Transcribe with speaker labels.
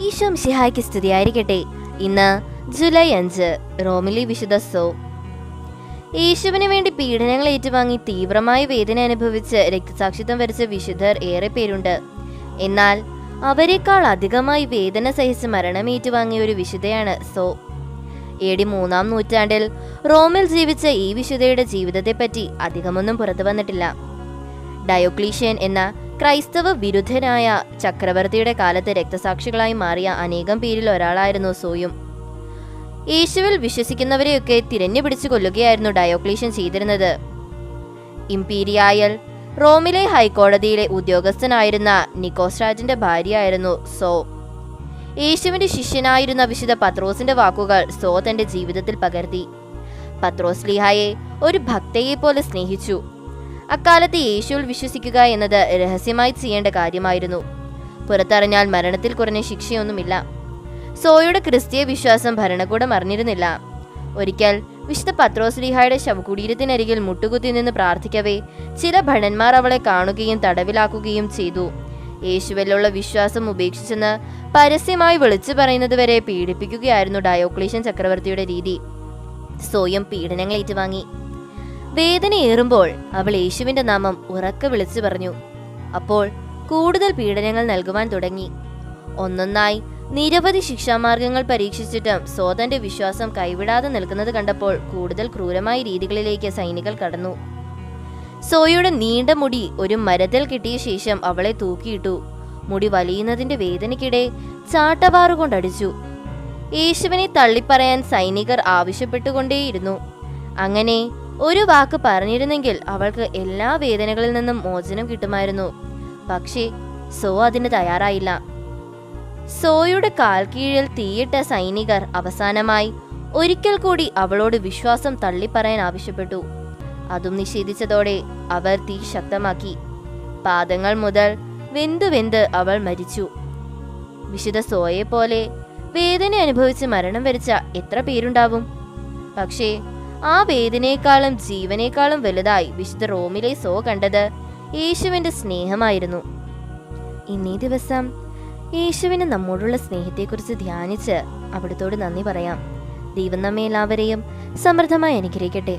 Speaker 1: ഈശോ മിശിഹായ്ക്ക് സ്തുതിയായിരിക്കട്ടെ. ഇന്ന് ജൂലൈ അഞ്ച് റോമിലി വിശുദ്ധ സോ. യേശുവിന് വേണ്ടി പീഡനങ്ങൾ ഏറ്റുവാങ്ങി തീവ്രമായ വേദന അനുഭവിച്ച് രക്തസാക്ഷിത്വം വരിച്ച വിശുദ്ധർ ഏറെ പേരുണ്ട്. എന്നാൽ അവരെക്കാൾ അധികമായി വേദന സഹിച്ച് മരണം ഏറ്റുവാങ്ങിയ ഒരു വിശുദ്ധയാണ് സോ. ഡി മൂന്നാം നൂറ്റാണ്ടിൽ റോമിൽ ജീവിച്ച ഈ വിശുദ്ധയുടെ ജീവിതത്തെപ്പറ്റി അധികമൊന്നും പുറത്തു വന്നിട്ടില്ല. ഡയോക്ലീഷ്യൻ എന്ന ക്രൈസ്തവ വിരുദ്ധനായ ചക്രവർത്തിയുടെ കാലത്ത് രക്തസാക്ഷികളായി മാറിയ അനേകം പേരിൽ ഒരാളായിരുന്നു സോയും. യേശുവിൽ വിശ്വസിക്കുന്നവരെയൊക്കെ തിരഞ്ഞു പിടിച്ചു കൊല്ലുകയായിരുന്നു ഡയോക്ലീഷ്യൻ ചെയ്തിരുന്നത്. ഇംപീരിയായൽ റോമിലെ ഹൈക്കോടതിയിലെ ഉദ്യോഗസ്ഥനായിരുന്ന നിക്കോസ്രാജിന്റെ ഭാര്യയായിരുന്നു സോ. യേശുവിന്റെ ശിഷ്യനായിരുന്ന വിശുദ്ധ പത്രോസിന്റെ വാക്കുകൾ സോ തന്റെ ജീവിതത്തിൽ പകർത്തി. പത്രോസ് ലിഹായെ ഒരു ഭക്തയെ പോലെ സ്നേഹിച്ചു. അക്കാലത്ത് യേശുവിൽ വിശ്വസിക്കുക എന്നത് രഹസ്യമായി ചെയ്യേണ്ട കാര്യമായിരുന്നു. പുറത്തറിഞ്ഞാൽ മരണത്തിൽ കുറഞ്ഞ ശിക്ഷയൊന്നുമില്ല. സോയുടെ ക്രിസ്തീയ വിശ്വാസം ഭരണകൂടം അറിഞ്ഞിരുന്നില്ല. ഒരിക്കൽ വിശുദ്ധ പത്രോസ് ലീഹായുടെ ശവകുടീരത്തിനരികിൽ മുട്ടുകുത്തി നിന്ന് പ്രാർത്ഥിക്കവേ ചില ഭടന്മാർ അവളെ കാണുകയും തടവിലാക്കുകയും ചെയ്തു. യേശുവിലുള്ള വിശ്വാസം ഉപേക്ഷിച്ചെന്ന് പരസ്യമായി വിളിച്ചു പറയുന്നത് വരെ പീഡിപ്പിക്കുകയായിരുന്നു ഡയോക്ലീഷ്യൻ ചക്രവർത്തിയുടെ രീതി. സോയം പീഡനങ്ങൾ ഏറ്റുവാങ്ങി. വേദനയേറുമ്പോൾ അവൾ യേശുവിന്റെ നാമം ഉറക്കെ വിളിച്ചു പറഞ്ഞു. അപ്പോൾ കൂടുതൽ പീഡനങ്ങൾ നൽകുവാൻ തുടങ്ങി. ഒന്നൊന്നായി നിരവധി ശിക്ഷാമാർഗങ്ങൾ പരീക്ഷിച്ചിട്ടും സോതന്റെ വിശ്വാസം കൈവിടാതെ നിൽക്കുന്നത് കണ്ടപ്പോൾ കൂടുതൽ ക്രൂരമായ രീതികളിലേക്ക് സൈനികൾ കടന്നു. സോയുടെ നീണ്ട മുടി ഒരു മരത്തിൽ കിട്ടിയ ശേഷം അവളെ തൂക്കിയിട്ടു. മുടി വലിയുന്നതിന്റെ വേദനയ്ക്കിടെ ചാട്ടപാറുകൊണ്ടടിച്ചു യേശുവിനെ തള്ളിപ്പറയാൻ സൈനികർ ആവശ്യപ്പെട്ടുകൊണ്ടേയിരുന്നു. അങ്ങനെ ഒരു വാക്ക് പറഞ്ഞിരുന്നെങ്കിൽ അവൾക്ക് എല്ലാ വേദനകളിൽ നിന്നും മോചനം കിട്ടുമായിരുന്നു. പക്ഷേ സോ അതിന് തയ്യാറായില്ല. സോയുടെ കാൽക്കീഴിൽ കീഴിൽ തീയിട്ട സൈനികർ അവസാനമായി ഒരിക്കൽ കൂടി അവളോട് വിശ്വാസം തള്ളിപ്പറയാൻ ആവശ്യപ്പെട്ടു. അതും നിഷേധിച്ചതോടെ അവർ തീ ശക്തമാക്കി. പാദങ്ങൾ മുതൽ വെന്ത് വെന്ത് അവൾ മരിച്ചു. വിശുദ്ധ സോയെ പോലെ വേദന അനുഭവിച്ച് മരണം വരിച്ച എത്ര പേരുണ്ടാവും? പക്ഷേ ആ വേദനയെക്കാളും ജീവനേക്കാളും വലുതായി വിശുദ്ധ റോമിലെ സോ കണ്ടത് യേശുവിന്റെ സ്നേഹമായിരുന്നു. ഇന്നീ ദിവസം യേശുവിന് നമ്മോടുള്ള സ്നേഹത്തെക്കുറിച്ച് ധ്യാനിച്ച് അവിടുത്തോട് നന്ദി പറയാം. ദൈവം നമ്മെ എല്ലാവരെയും സമൃദ്ധമായി അനുഗ്രഹിക്കട്ടെ.